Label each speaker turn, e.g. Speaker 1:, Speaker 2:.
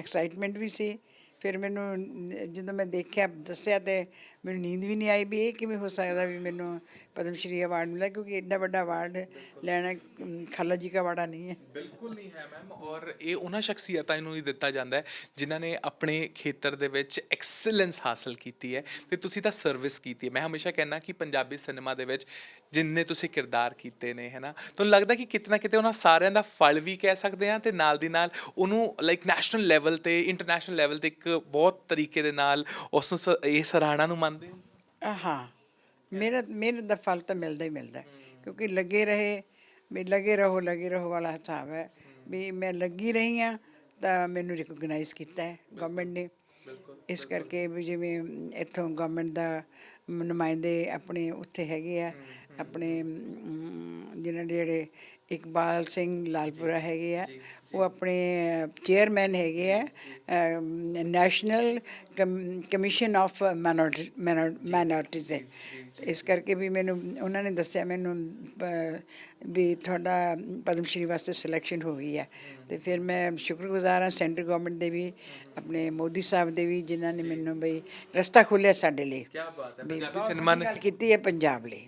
Speaker 1: Excitement ਵੀ ਸੀ ਫਿਰ ਮੈਨੂੰ, ਜਦੋਂ ਮੈਂ ਦੇਖਿਆ, ਦੱਸਿਆ ਤੇ ਮੈਨੂੰ ਨੀਂਦ ਵੀ ਨਹੀਂ ਆਈ ਵੀ ਇਹ ਕਿਵੇਂ ਹੋ ਸਕਦਾ ਵੀ ਮੈਨੂੰ ਪਦਮ ਸ਼੍ਰੀ ਅਵਾਰਡ ਮਿਲਿਆ, ਕਿਉਂਕਿ ਐਡਾ ਵੱਡਾ ਅਵਾਰਡ ਲੈਣਾ ਖਾਲਾ ਜੀ ਦਾ ਵਾੜਾ ਨਹੀਂ ਹੈ।
Speaker 2: ਬਿਲਕੁਲ ਨਹੀਂ ਹੈ ਮੈਮ ਔਰ ਇਹ ਉਹਨਾਂ ਸ਼ਖਸੀਅਤਾਂ ਨੂੰ ਹੀ ਦਿੱਤਾ ਜਾਂਦਾ ਹੈ, ਜਿਨ੍ਹਾਂ ਨੇ ਆਪਣੇ ਖੇਤਰ ਦੇ ਵਿੱਚ ਐਕਸਲੈਂਸ ਹਾਸਲ ਕੀਤੀ ਹੈ ਤੇ ਤੁਸੀਂ ਤਾਂ ਸਰਵਿਸ ਕੀਤੀ ਹੈ। ਮੈਂ ਹਮੇਸ਼ਾ ਕਹਿੰਦਾ ਕਿ ਪੰਜਾਬੀ ਸਿਨੇਮਾ ਦੇ ਵਿੱਚ ਜਿੰਨੇ ਤੁਸੀਂ ਕਿਰਦਾਰ ਕੀਤੇ ਨੇ ਹੈਨਾ ਤੁਹਾਨੂੰ ਲੱਗਦਾ ਕਿ ਕਿਤੇ ਨਾ ਕਿਤੇ ਉਹਨਾਂ ਸਾਰਿਆਂ ਦਾ ਫਲ ਵੀ ਕਹਿ ਸਕਦੇ ਆ ਤੇ ਨਾਲ ਦੀ ਨਾਲ ਉਹਨੂੰ ਲਾਈਕ ਨੈਸ਼ਨਲ ਲੈਵਲ ਤੇ ਇੰਟਰਨੈਸ਼ਨਲ ਲੈਵਲ ਤੇ ਇੱਕ ਬਹੁਤ ਤਰੀਕੇ ਦੇ ਨਾਲ ਉਸ ਨੂੰ ਸ- ਇਹ ਸਰਾਹਣਾ ਨੂੰ ਮੰਨਦੇ ਹੋ?
Speaker 1: ਹਾਂ। ਮਿਹਨਤ ਮਿਹਨਤ ਦਾ ਫਲ ਤਾਂ ਮਿਲਦਾ ਹੀ ਮਿਲਦਾ। ਹੈ। ਕਿਉਂਕਿ ਲੱਗੇ ਰਹੇ ਵੀ ਲੱਗੇ ਰਹੋ ਲੱਗੇ ਰਹੋ ਵਾਲਾ ਹਿਸਾਬ ਹੈ। ਵੀ ਮੈਂ ਲੱਗੀ ਰਹੀ ਹਾਂ ਤਾਂ ਮੈਨੂੰ ਰਿਕੋਗਨਾਈਜ਼ ਕੀਤਾ ਹੈ ਗਵਰਨਮੈਂਟ ਨੇ। ਇਸ ਕਰਕੇ ਵੀ ਜਿਵੇਂ ਇੱਥੋਂ ਗਵਰਨਮੈਂਟ ਦਾ ਨੁਮਾਇੰਦੇ ਆਪਣੇ ਉੱਥੇ ਹੈਗੇ ਆ। ਆਪਣੇ ਜਿਨ੍ਹਾਂ ਦੇ ਜਿਹੜੇ ਇਕਬਾਲ ਸਿੰਘ ਲਾਲਪੁਰਾ ਹੈਗੇ ਆ ਉਹ ਆਪਣੇ ਚੇਅਰਮੈਨ ਹੈਗੇ ਆ ਨੈਸ਼ਨਲ ਕਮਿਸ਼ਨ ਆਫ ਮਾਈਨੋਰਟੀਜ਼ ਇਸ ਕਰਕੇ ਵੀ ਮੈਨੂੰ ਉਹਨਾਂ ਨੇ ਦੱਸਿਆ ਮੈਨੂੰ ਵੀ ਤੁਹਾਡਾ ਪਦਮ ਸ਼੍ਰੀ ਵਾਸਤੇ ਸਿਲੈਕਸ਼ਨ ਹੋ ਗਈ ਹੈ। ਤੇ ਫਿਰ ਮੈਂ ਸ਼ੁਕਰਗੁਜ਼ਾਰ ਹਾਂ ਸੈਂਟਰ ਗਵਰਨਮੈਂਟ ਦੇ ਵੀ ਆਪਣੇ ਮੋਦੀ ਸਾਹਿਬ ਦੇ ਵੀ ਜਿਨ੍ਹਾਂ ਨੇ ਮੈਨੂੰ ਬਈ ਰਸਤਾ ਖੋਲ੍ਹਿਆ ਸਾਡੇ ਲਈ।
Speaker 2: ਕੀ ਬਾਤ ਹੈ। ਪੰਜਾਬੀ ਸਿਨੇਮਾ
Speaker 1: ਵੱਡੀ
Speaker 2: ਨੇ
Speaker 1: ਗੱਲ ਕੀਤੀ ਹੈ ਪੰਜਾਬ ਲਈ।